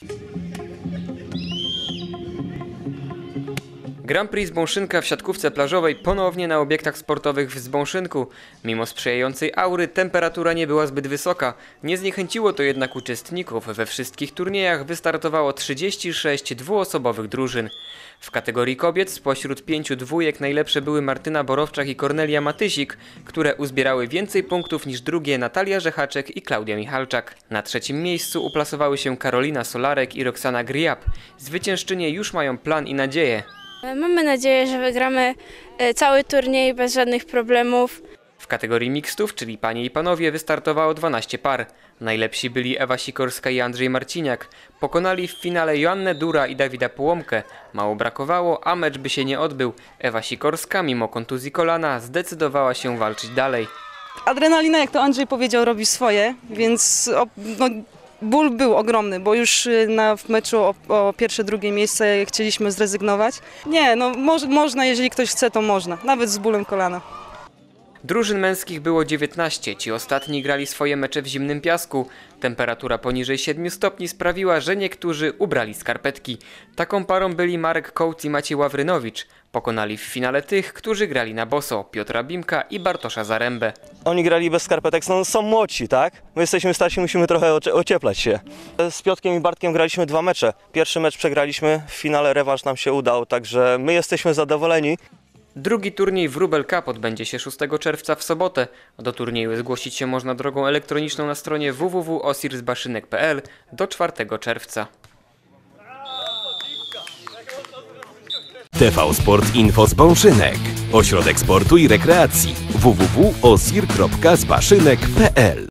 Thank you. Grand Prix z Bąszynka w siatkówce plażowej ponownie na obiektach sportowych w Zbąszynku. Mimo sprzyjającej aury temperatura nie była zbyt wysoka. Nie zniechęciło to jednak uczestników. We wszystkich turniejach wystartowało 36 dwuosobowych drużyn. W kategorii kobiet spośród pięciu dwójek najlepsze były Martyna Borowczak i Kornelia Matysik, które uzbierały więcej punktów niż drugie Natalia Rzechaczek i Klaudia Michalczak. Na trzecim miejscu uplasowały się Karolina Solarek i Roxana Griap. Zwyciężczynie już mają plan i nadzieję. Mamy nadzieję, że wygramy e, cały turniej bez żadnych problemów. W kategorii mixtów, czyli panie i panowie, wystartowało 12 par. Najlepsi byli Ewa Sikorska i Andrzej Marciniak. Pokonali w finale Joannę Dura i Dawida Połomkę. Mało brakowało, a mecz by się nie odbył. Ewa Sikorska, mimo kontuzji kolana, zdecydowała się walczyć dalej. Adrenalina, jak to Andrzej powiedział, robi swoje, więc no, ból był ogromny, bo już y, na w meczu o, o pierwsze, drugie miejsce chcieliśmy zrezygnować. Nie, no moż, można, jeżeli ktoś chce, to można, nawet z bólem kolana. Drużyn męskich było 19, ci ostatni grali swoje mecze w zimnym piasku. Temperatura poniżej 7 stopni sprawiła, że niektórzy ubrali skarpetki. Taką parą byli Marek Kołc i Maciej Ławrynowicz. Pokonali w finale tych, którzy grali na boso, Piotra Bimka i Bartosza Zarębę. Oni grali bez skarpetek, no są młodsi, tak? My jesteśmy starsi, musimy trochę ocie- ocieplać się. Z Piotkiem i Bartkiem graliśmy dwa mecze. Pierwszy mecz przegraliśmy, w finale rewanż nam się udał, także my jesteśmy zadowoleni. Drugi turniej Wróbel Cup odbędzie się 6 czerwca w sobotę. Do turnieju zgłosić się można drogą elektroniczną na stronie www.osirsbaszynek.pl do 4 czerwca. TV Sport Info z Bąszynek. Ośrodek sportu i rekreacji. www.osir.zbaszynek.pl